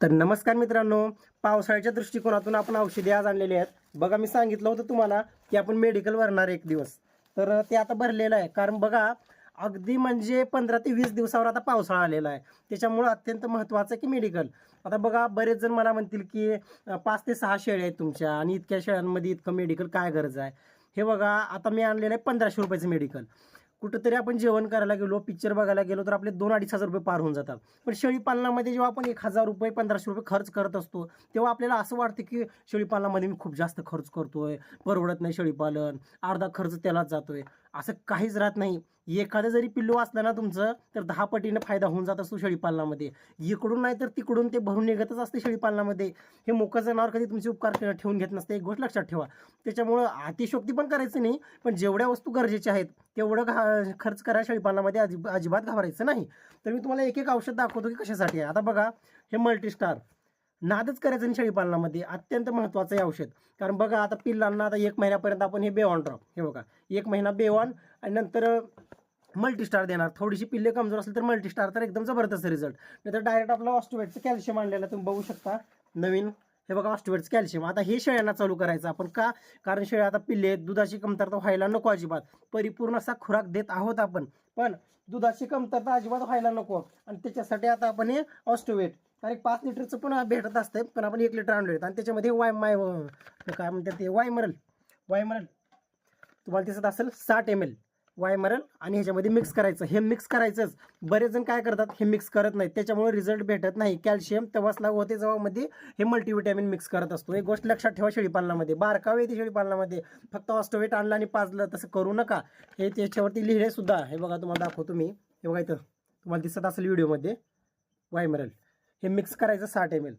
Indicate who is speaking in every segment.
Speaker 1: तर नमस्कार मित्रांनो पावसाळ्याच्या दृष्टिकोनातून आपण औषधे आज आणलेली आहेत. बघा मी सांगितलं होतं तुम्हाला की आपण मेडिकल भरणार एक दिवस. तर ते आता भरलेलं आहे. कारण बघा अगदी म्हणजे पंधरा ते वीस दिवसावर आता पावसाळा आलेला आहे. त्याच्यामुळं अत्यंत महत्त्वाचं आहे की मेडिकल आता बघा बरेच जण मला म्हणतील की पाच ते सहा शेळ्या आहेत तुमच्या आणि इतक्या शेळ्यांमध्ये इतकं मेडिकल काय गरज आहे? हे बघा आता मी आणलेलं आहे पंधराशे रुपयाचं मेडिकल कुठंतरी आपण जेवण करायला गेलो पिक्चर बघायला गेलो तर आपले दोन अडीच हजार रुपये पार होऊन जातात. पण शेळी पालनामध्ये जेव्हा आपण एक हजार रुपये पंधराशे रुपये खर्च करत असतो तेव्हा आपल्याला असं वाटतं की शेळी पालनामध्ये मी खूप जास्त खर्च करतोय परवडत नाही शेळी पालन अर्धा खर्च त्यालाच जातोय. असं काहीच राहत नाही. एखादं जरी पिल्लू असलं ना तुमचं तर दहा पटीनं फायदा होऊन जात असतो शेळीपालनामध्ये. इकडून नाही तर तिकडून ते भरून निघतच असते शेळीपालनामध्ये. हे मोकं जनावर कधी तुमचे उपकार ठेवून घेत नसते. एक गोष्ट लक्षात ठेवा. त्याच्यामुळं अतिशोक्ती पण करायचं नाही पण जेवढ्या वस्तू गरजेच्या आहेत तेवढं घा खर्च करा शेळीपालनामध्ये. अजिब अजिबात घाबरायचं नाही. तर मी तुम्हाला एक एक औषध दाखवतो की कशासाठी आहे. आता बघा हे मल्टीस्टार नादच करायचं नाही शेळीपालनामध्ये अत्यंत महत्त्वाचं आहे औषध. कारण बघा आता पिल्लांना आता एक महिन्यापर्यंत आपण हे बेवान ड्रॉप हे बघा एक महिना बेवॉन आणि नंतर मल्टीस्टार देणार. थोडीशी पिल्ले कमजोर असेल तर मल्टीस्टार तर एकदम जबरदस्त रिझल्ट नाही तर डायरेक्ट आपलं ऑस्टोवेटचं कॅल्शियम आणलेलं तुम्ही बघू शकता. नवीन हे बघा ऑस्टोवेटचं कॅल्शियम आता हे शेळ्यांना चालू करायचं आपण का? कारण शेळ्या आता पिल्ले आहेत, दुधाची कमतरता व्हायला नको अजिबात. परिपूर्ण असा खुराक देत आहोत आपण. पण दुधाची कमतरता अजिबात व्हायला नको. आणि त्याच्यासाठी आता आपण हे ऑस्टोवेट कारण पाच लिटरचं पण भेटत असतंय पण आपण एक लिटर आणलं आणि त्याच्यामध्ये वाय माय काय म्हणतात ते? वायमरल. वायमरल. तुम्हाला दिसत असेल साठ एम एल वायमरल आणि ह्याच्यामध्ये मिक्स करायचं. हे मिक्स करायचंच. बरेच जण काय करतात हे मिक्स करत नाहीत. त्याच्यामुळे रिझल्ट भेटत नाही. कॅल्शियम तेव्हाच लागू होते जेव्हा मध्ये हे मल्टीव्हिटॅमिन मिक्स करत असतो. एक गोष्ट लक्षात ठेवा शेळीपालनामध्ये. बारकावे येते शेळीपालनामध्ये. फक्त ऑस्टोवेट आणलं आणि पाजलं तसं करू नका. हे त्याच्यावरती लिहिले सुद्धा. हे बघा तुम्हाला दाखवतो मी. हे बघा इथं. तुम्हाला दिसत असेल व्हिडिओमध्ये वायमरल हे मिक्स करायचं साठ एम एल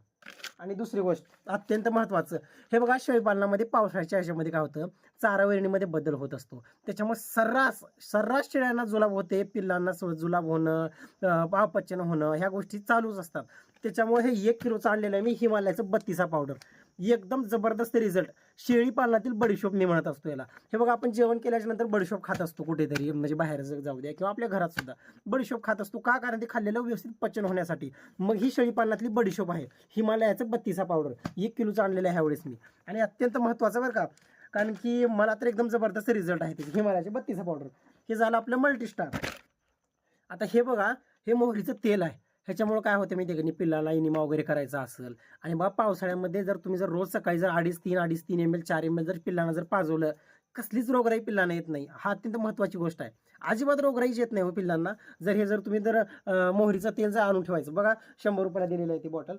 Speaker 1: आणि दुसरी गोष्ट अत्यंत महत्त्वाचं हे बघा शेळीपालनामध्ये पावसाळ्याच्या याच्यामध्ये काय होतं चारावेरणीमध्ये बदल होत असतो. त्याच्यामुळे सर्रास सर्रास शेळ्यांना जुलाब होते पिल्लांना सु- जुलाब होणं अं, अपचन होणं ह्या गोष्टी चालूच असतात. त्याच्यामुळे हे एक किलोचं आणलेलं आहे मी हिमालयाचं बत्तीसा पावडर. एकदम जबरदस्त रिझल्ट. शेळी पालनातील बडीशोप मी म्हणत असतो याला. हे बघा आपण जेवण केल्याच्यानंतर बडीशोप खात असतो कुठेतरी म्हणजे बाहेर जाऊ द्या किंवा आपल्या घरात सुद्धा. बडीशोप खात असतो का? कारण ते खाल्लेलं व्यवस्थित पचन होण्यासाठी. मग ही शेळी पालनातली बडीशोप आहे. हिमालयाचं बत्तीसा पावडर एक किलोचं आणलेलं आहे ह्यावेळेस मी. आणि अत्यंत महत्त्वाचं बरं का कारण की मला तर एकदम जबरदस्त रिझल्ट आहे त्याचे. हिमालयाचे बत्तीसा पावडर हे झालं आपलं मल्टीस्टार आता हे बघा हे मोहरीचं तेल आहे. ह्याच्यामुळे काय होतं माहिती आहे का पिल्लाला इनिमा वगैरे करायचा असेल आणि बा पावसाळ्यामध्ये जर तुम्ही जर रोज सकाळी जर अडीच तीन अडीच तीन एम एल चार एम एल जर पिल्लांना जर पाजवलं कसलीच रोगराई पिल्लांना येत नाही. हा अत्यंत महत्त्वाची गोष्ट आहे. अजिबात रोगराईच येत नाही हो पिल्लांना. जर हे जर तुम्ही जर मोहरीचं तेल जर आणून ठेवायचं. बघा शंभर रुपयाला दिलेलं आहे ती बॉटल.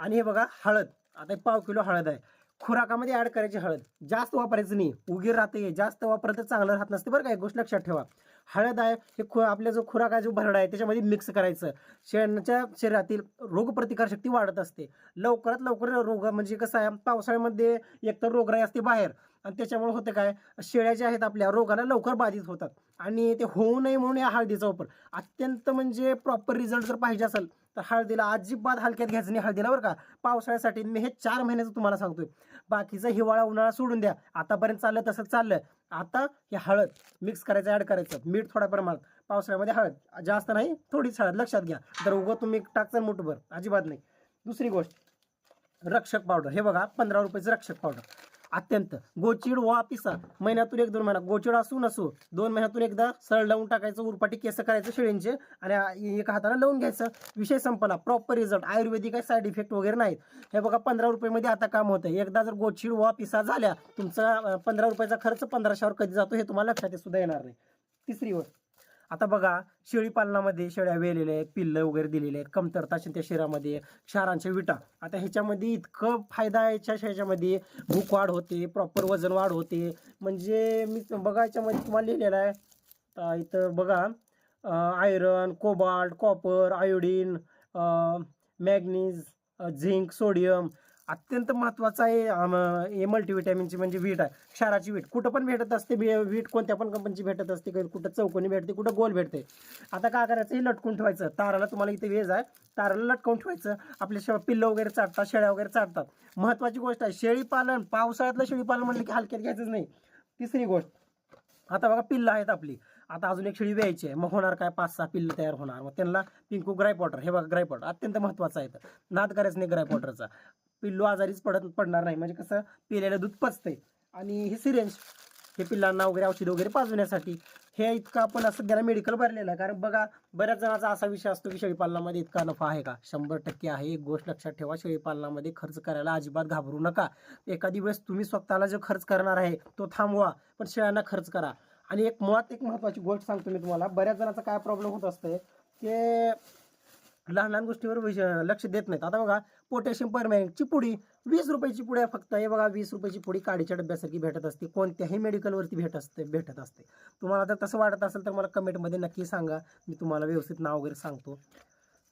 Speaker 1: आणि हे बघा हळद. आता एक पाव किलो हळद आहे. खुराकामध्ये ॲड करायची हळद. जास्त वापरायचं नाही. उगीर राहते. जास्त वापरलं तर चांगलं राहत नसते बरं काय गोष्ट लक्षात ठेवा. हळद आहे हे खु आपल्या जो खुराक आहे जो भरडा आहे त्याच्यामध्ये मिक्स करायचं. शेणाच्या शरीरातील रोगप्रतिकारशक्ती वाढत असते. लवकरात लवकर रोग म्हणजे कसं आहे पावसाळ्यामध्ये एकतर रोगराई असते बाहेर. आणि त्याच्यामुळे होतं काय शेळ्या ज्या आहेत आपल्या रोगाला लवकर बाधित होतात. आणि ते होऊ नये म्हणून या हळदीचा वापर. अत्यंत म्हणजे प्रॉपर रिझल्ट जर पाहिजे असेल तर हळदीला अजिबात हलक्यात घ्यायचं नाही हळदीला बरं का. पावसाळ्यासाठी मी हे चार महिन्याचं तुम्हाला सांगतोय. बाकीचं हिवाळा उन्हाळा सोडून द्या. आतापर्यंत चाललं तसं चाललं आता हे हळद मिक्स करायचं ऍड करायचं. मीठ थोड्या प्रमाणात. पावसाळ्यामध्ये हळद. जास्त नाही थोडीच हळद. लक्षात घ्या. तर उगं तुम्ही टाकचं मुठभर. अजिबात नाही. दुसरी गोष्ट रक्षक पावडर हे बघा पंधरा रुपयाचं रक्षक पावडर अत्यंत. गोचिड वा पिसा. महिन्यातून एक दोन महिना. गोचिड असू नसू. दोन महिन्यातून एकदा सरळ लावून टाकायचं उरपाटी केस करायचं शेळींचे आणि एका हाताने लावून घ्यायचं. विषय संपला. प्रॉपर रिझल्ट आयुर्वेदिक काही साईड इफेक्ट वगैरे नाहीत. हे बघा पंधरा रुपयेमध्ये आता काम होतं एकदा जर गोचिड वा पिसा झाल्या तुमचा पंधरा रुपयाचा खर्च पंधराशेवर कधी जातो हे तुम्हाला लक्षात सुद्धा येणार नाही. तिसरी वर आता बघा शेळी पालनामध्ये शेळ्या वेलेल्या आहेत पिल्लं वगैरे दिलेले आहेत कमतरता असेल त्या शरीरामध्ये क्षारांच्या विटा. आता ह्याच्यामध्ये इतकं फायदा आहे याच्या ह्याच्यामध्ये भूक वाढ होते प्रॉपर वजन वाढ होते. म्हणजे मी बघा याच्यामध्ये तुम्हाला लिहिलेलं आहे. इथं बघा iron cobalt copper iodine manganese zinc sodium अत्यंत महत्त्वाचा आहे हे मल्टीव्हिटॅमिनची म्हणजे वीट आहे क्षाराची वीट कुठं पण भेटत असते वीट कोणत्या पण कंपनीची भेटत असते कुठं चौकोनी भेटते कुठं गोल भेटते. आता काय करायचं हे लटकून ठेवायचं. ताराला तुम्हाला इथे वेज आहे ताराला लटकून ठेवायचं. आपले शेवा पिल्लं वगैरे चाटतात शेळ्या वगैरे चाटतात. महत्त्वाची गोष्ट आहे शेळी पालन पावसाळ्यातलं शेळी पालन म्हणलं की हलक्यात घ्यायचंच नाही. तिसरी गोष्ट आता बघा पिल्लं आहेत आपली. आता अजून एक शेळी व्यायची आहे. मग होणार काय? पाच सहा पिल्लं तयार होणार. मग त्यांना पिंकू ग्राईप वॉटर हे बघा ग्राईप अत्यंत महत्त्वाचं आहे नाद करायचं नाही ग्राईप वॉटरचा पिल्लू आजारीच पडत पडणार नाही. म्हणजे कसं पिलेलं दूध पचतंय. आणि हे सिरेंज हे पिल्लांना वगैरे औषध वगैरे पाजवण्यासाठी हे इतकं आपण सध्याला मेडिकल भरलेलं आहे. कारण बघा बऱ्याच जणांचा असा विषय असतो की शेळीपालनामध्ये इतका नफा आहे का? शंभर टक्के आहे. एक गोष्ट लक्षात ठेवा शेळीपालनामध्ये खर्च करायला अजिबात घाबरू नका. एखादी वेळेस तुम्ही स्वतःला जो खर्च करणार आहे तो थांबवा पण शेळ्यांना खर्च करा. आणि एक मुळात एक महत्त्वाची गोष्ट सांगतो मी तुम्हाला. बऱ्याच जणांचा काय प्रॉब्लेम होत असतंय की लहान लहान गोष्टीवर विश- लक्ष देत नाहीत. आता बघा पोटॅशियम परमॅनंटची चिपुडी वीस रुपयाची पुढे फक्त. हे बघा वीस रुपयाची पुढी काडीच्या डब्यासारखी भेटत असते. कोणत्याही मेडिकलवरती भेट असते भेटत असते. तुम्हाला जर तसं वाटत असेल तर मला कमेंटमध्ये नक्की सांगा. मी तुम्हाला व्यवस्थित नाव वगैरे सांगतो.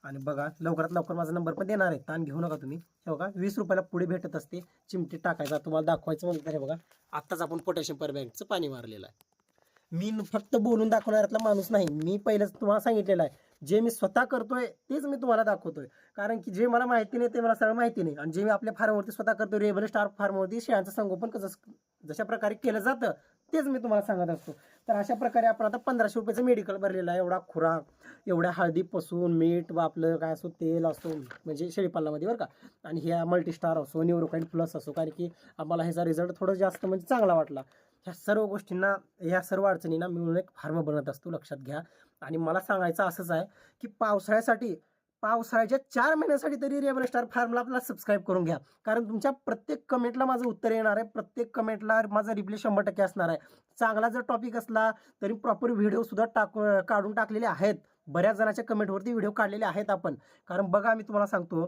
Speaker 1: आणि बघा लवकरात लवकर माझा नंबर पण देणार आहे. ताण घेऊ नका तुम्ही. हे बघा वीस रुपयाला पुढे भेटत असते. चिमटी टाकायचा तुम्हाला दाखवायचं म्हणलं तर हे बघा. आत्ताच आपण पोटॅशियम परबँकचं पाणी मारलेलं आहे. मी फक्त बोलून दाखवणाऱ्यातला माणूस नाही. मी पहिलंच तुम्हाला सांगितलेलं आहे. जे मी स्वतः करतोय तेच मी तुम्हाला दाखवतोय. कारण की जे मला माहिती नाही ते मला सरळ माहिती नाही. आणि जे मी आपल्या फार्मवरती स्वतः करतो रेबल स्टार फार्मवरती शेळ्यांचं संगोपन कसं जशा प्रकारे केलं जातं तेच मी तुम्हाला सांगत असतो. तर अशा प्रकारे आपण आता पंधराशे रुपयाचं मेडिकल भरलेलं आहे. एवढा खुराक एवढ्या हळदीपासून मीठ व आपलं काय असो तेल असो म्हणजे शेळीपालनामध्ये बरं का. आणि ह्या मल्टीस्टार असो न्यूरोकाईन प्लस असो कारण की आम्हाला ह्याचा रिझल्ट थोडं जास्त म्हणजे चांगला वाटला. ह्या सर्व गोष्टींना ह्या सर्व अडचणींना मिळून एक फार्म बनत असतो लक्षात घ्या. आणि मला सांगायचं असंच आहे की पावसाळ्यासाठी पावसाळ्याच्या चार महिन्यासाठी तरी रेबल स्टार फार्मला आपला सबस्क्राईब करून घ्या. कारण तुमच्या प्रत्येक कमेंटला माझं उत्तर येणार आहे प्रत्येक कमेंटला माझा रिप्ले शंभर टक्के असणार आहे. चांगला जर टॉपिक असला तरी प्रॉपर व्हिडिओसुद्धा टाक काढून टाकलेले आहेत. बऱ्याच जणांच्या कमेंटवरती व्हिडिओ काढलेले आहेत आपण. कारण बघा मी तुम्हाला सांगतो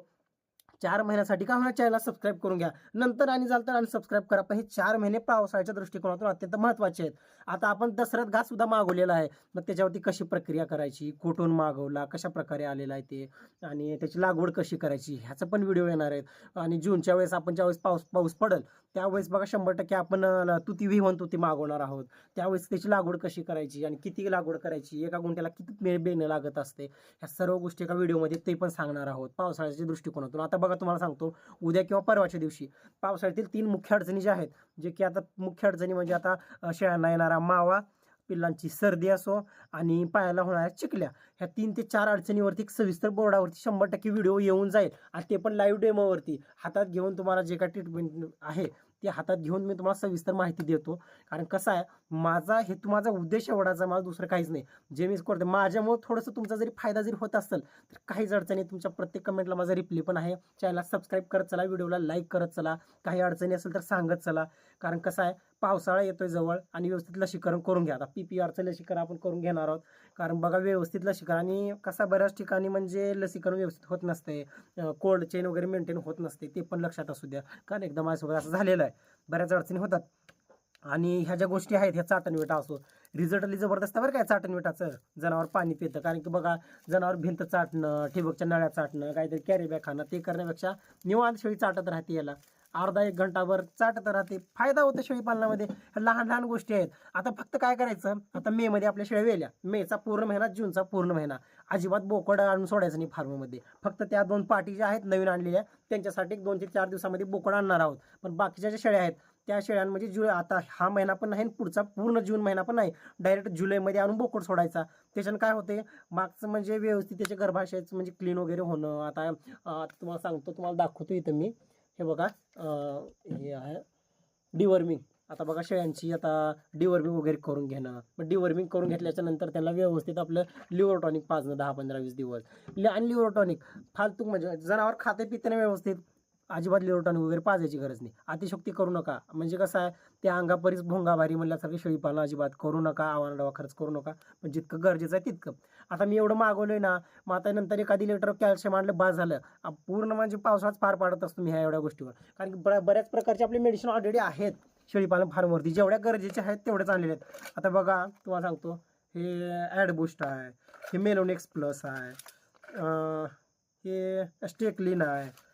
Speaker 1: चार महिन्यासाठी का होणार चॅनलला सबस्क्राईब करून घ्या. नंतर आणि झालं तर आणि सबस्क्राईब करा. पण हे चार महिने पावसाळ्याच्या दृष्टिकोनातून अत्यंत महत्त्वाचे आहेत. आता आपण दसऱ्यात घास सुद्धा मागवलेला आहे. मग त्याच्यावरती कशी प्रक्रिया करायची? कुठून मागवला? कशा प्रकारे आलेला आहे ते? आणि त्याची लागवड कशी करायची? ह्याचं पण व्हिडिओ येणार आहेत. आणि जूनच्या वेळेस आपण ज्यावेळेस पाऊस पाऊस पडेल त्यावेळेस बघा शंभर टक्के आपण तुती विहून तुती मागवणार आहोत. त्यावेळेस त्याची लागवड कशी करायची आणि किती लागवड करायची एका गुंठ्याला किती बे बेणं लागत असते ह्या सर्व गोष्टी एका व्हिडिओमध्ये ते पण सांगणार आहोत पावसाळ्याच्या दृष्टिकोनातून. आता बघा तुम्हाला सांगतो उद्या किंवा परवाच्या दिवशी पावसाळ्यातील तीन मुख्य अडचणी ज्या आहेत जे की आता मुख्य अडचणी म्हणजे आता शेळ्यांना येणारा मावा पिल्लांची सर्दी असो आणि पायाला होणाऱ्या चिकल्या ह्या तीन ते चार अडचणीवरती एक सविस्तर बोर्डावरती शंभर टक्के व्हिडिओ येऊन जाईल आणि ते पण लाईव्ह डेमोवरती हातात घेऊन तुम्हाला जे काय ट्रीटमेंट आहे ती हातात घेऊन मी तुम्हाला सविस्तर माहिती देतो. कारण कसं आहे माझा हेतू माझा उद्देश एवढाचा आहे मला दुसरं काहीच नाही. जे मी करतो माझ्यामुळे थोडंसं तुमचा जरी फायदा जरी होत असेल तर काहीच अडचणी तुमच्या प्रत्येक कमेंटला माझा रिप्ले पण आहे. चॅनलला सबस्क्राईब करत चला व्हिडिओला लाईक करत चला. काही अडचणी असेल तर सांगत चला. कारण कसं आहे पावसाळा येतोय जवळ आणि व्यवस्थित लसीकरण करून घ्या. आता पी पी आरचं लसीकरण आपण करून घेणार आहोत. कारण बघा व्यवस्थित लसीकरण आणि कसा बऱ्याच ठिकाणी म्हणजे लसीकरण व्यवस्थित होत नसते. कोल्ड चेन वगैरे मेंटेन होत नसते. ते पण लक्षात असू द्या. कारण एकदा माझ्यासोबत असं झालेलं आहे. बऱ्याच अडचणी होतात. आणि ह्या ज्या गोष्टी आहेत ह्या चाटणवेटा असो रिझल्टली जबरदस्त बरं काय चाटणवेटाचं जनावर पाणी पितं. कारण की बघा जनावर भिंत चाटणं ठिबकच्या नळ्या चाटणं काहीतरी कॅरी बॅग खाणं ते करण्यापेक्षा निवांत शेळी चाटत राहते याला. अर्धा एक घंटाभर चाटत राहते. फायदा होतो शेळी पालनामध्ये. लहान लहान गोष्टी आहेत. आता फक्त काय करायचं? आता मे मध्ये आपल्या शेळ्या वेल्या. मेचा पूर्ण महिना जूनचा पूर्ण महिना. अजिबात बोकड आणून सोडायचं नाही फार्ममध्ये फक्त त्या दोन पाटी ज्या आहेत नवीन आणलेल्या त्यांच्यासाठी एक दोन ते चार दिवसामध्ये बोकड आणणार आहोत. पण बाकीच्या ज्या शेळ्या आहेत त्या शेळ्यांमध्ये म्हणजे जुलै आता हा महिना पण नाही आणि पुढचा पूर्ण जून महिना पण नाही. डायरेक्ट जुलैमध्ये आणून बोकड सोडायचा. त्याच्यानं काय होते मागचं म्हणजे व्यवस्थित त्याच्या गर्भाशयाचं म्हणजे क्लीन वगैरे होणं. आता आता तुम्हाला सांगतो तुम्हाला दाखवतो इथं मी. हे बघा हे आहे डिवर्मिंग आता बघा शेळ्यांची आता डिवर्मिंग वगैरे करून घेणं. मग डिवर्मिंग करून घेतल्याच्या नंतर त्यांना व्यवस्थित आपलं लिव्हर टॉनिक पाजणं दहा पंधरा वीस दिवस. आणि लिव्हर टॉनिक फालतू म्हणजे जनावर खाते पिते व्यवस्थित. अजिबात लिव्हर वगैरे पाजायची गरज नाही. अतिशक्ती करू नका. म्हणजे कसं आहे त्या अंगापरीच भोंगाभारी म्हणल्यासारखी शेळी पालन अजिबात करू नका. आव्हानाडावा खर्च करू नका. पण जितकं गरजेचं आहे तितकं. आता मी एवढं मागवलंय ना मग आता नंतर एखादी लिटर कॅल्शियम आणलं बाद झालं. पूर्ण म्हणजे पावसाळाच पार पाडत असतो मी ह्या एवढ्या गोष्टीवर. कारण की बऱ्या- बऱ्याच प्रकारचे आपले मेडिसिन ऑलरेडी आहेत. शेळीपालन फार्मवरती जेवढ्या गरजेचे आहेत तेवढेच आणलेले आहेत. आता बघा तुम्हाला सांगतो हे ॲडबुस्ट आहे. हे मेलोनेक्स प्लस आहे. हे स्टेकलिन आहे.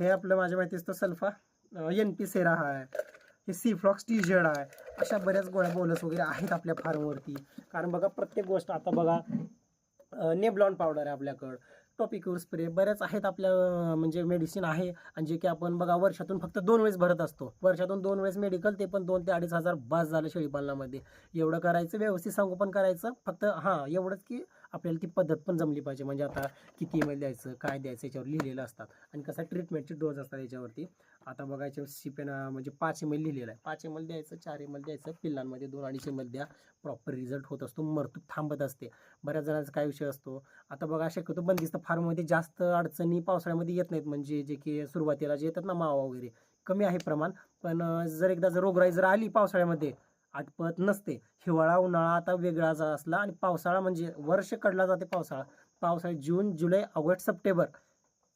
Speaker 1: हे आपलं माझ्या माहिती असतं सल्फा एन पी सेरा आहे हे सी फ्लॉक्स टी जेड आहे अशा बऱ्याच गोळ्या बोलस वगैरे आहेत आपल्या फार्मवरती कारण बघा प्रत्येक गोष्ट आता बघा नेबलॉन पावडर आहे आपल्याकडं टॉपिकवर स्प्रे बऱ्याच आहेत आपल्या म्हणजे मेडिसिन आहे. आणि जे की आपण बघा वर्षातून फक्त दोन वेळेस भरत असतो. वर्षातून दोन वेळेस मेडिकल ते पण दोन ते अडीच हजार बास झालं शेळीपालनामध्ये. एवढं करायचं व्यवस्थित संगोपन करायचं फक्त हां एवढंच की आपल्याला ती पद्धत पण जमली पाहिजे. म्हणजे आता किती एम एल द्यायचं काय द्यायचं याच्यावर लिहिलेलं असतात. आणि कसं ट्रीटमेंटचे डोस असतात याच्यावरती. आता बघायचे शिपेन म्हणजे पाच एम एल लिहिलेलं आहे. पाच एम एल द्यायचं चार एम एल द्यायचं पिल्लांमध्ये दोन अडीच एम एल द्या. प्रॉपर रिझल्ट होत असतो मरतूक थांबत असते. बऱ्याच जणांचा काय विषय असतो? आता बघा शक्यतो बंदिस्त फार्ममध्ये जास्त अडचणी पावसाळ्यामध्ये येत नाहीत. म्हणजे जे की सुरुवातीला जे येतात ना मावा वगैरे कमी आहे प्रमाण. पण जर एकदा जर रोगराई जर आली पावसाळ्यामध्ये आटपत नसते. हिवाळा उन्हाळा आता वेगळा जा असला आणि पावसाळा म्हणजे वर्ष कडला जाते पावसाळा. पावसाळा जून जुलै ऑगस्ट सप्टेंबर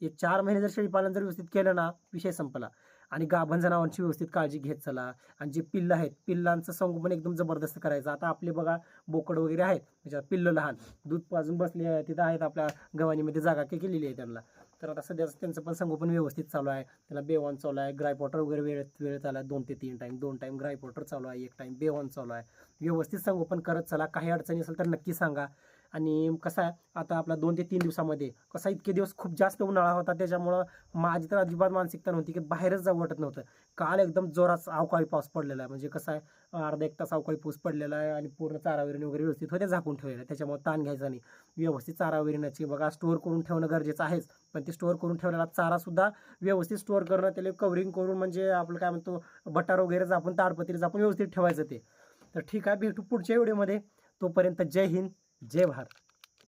Speaker 1: हे चार महिने जर शेळीपालन जर व्यवस्थित केलं ना विषय संपला. आणि गाभण जनावरांची व्यवस्थित काळजी घेत चला. आणि जे पिल्लं आहेत पिल्लांचं संगोपन एकदम जबरदस्त करायचं. आता आपले बघा बोकड वगैरे आहेत. म्हणजे पिल्लं लहान. दूध पाजून बसले तिथं आहेत आपल्या गव्हाणीमध्ये जागा के केलेली आहे त्यांना. तर आता सध्या त्यांचं पण संगोपन व्यवस्थित चालू आहे. त्याला बेवॉन चालू आहे. ग्राय वॉटर वगैरे वेळेत वेळ चालू आहे दोन ते तीन टाईम दोन टाईम ग्राय वॉटर चालू आहे एक टाईम बेवॉन चालू आहे. व्यवस्थित संगोपन करत चला. काही अडचणी असेल तर नक्की सांगा. आणि कसं आहे आता आपला दोन ते तीन दिवसामध्ये कसा इतके दिवस खूप जास्त उन्हाळा होता त्याच्यामुळं माझी तर अजिबात मानसिकता नव्हती की बाहेरच जाऊ वाटत नव्हतं. काल एकदम जोरात अवकाळी पाऊस पडलेला आहे. म्हणजे कसं आहे अर्धा एक तास अवकाळी पाऊस पडलेला आहे आणि पूर्ण चारावरीने वगैरे व्यवस्थित होते झाकून ठेवलेलं आहे त्याच्यामुळे ताण घ्यायचा नाही. व्यवस्थित चारावरीनाची बघा स्टोअर करून ठेवणं गरजेचं आहेच. पण ते स्टोअर करून ठेवलेला चारासुद्धा व्यवस्थित स्टोअर करणं त्याला कवरिंग करून म्हणजे आपलं काय म्हणतो बटार वगैरे जापून ताडपत्री आपण व्यवस्थित ठेवायचं ते. तर ठीक आहे भेटू पुढच्या व्हिडिओमध्ये तोपर्यंत जय हिंद. जय भारत.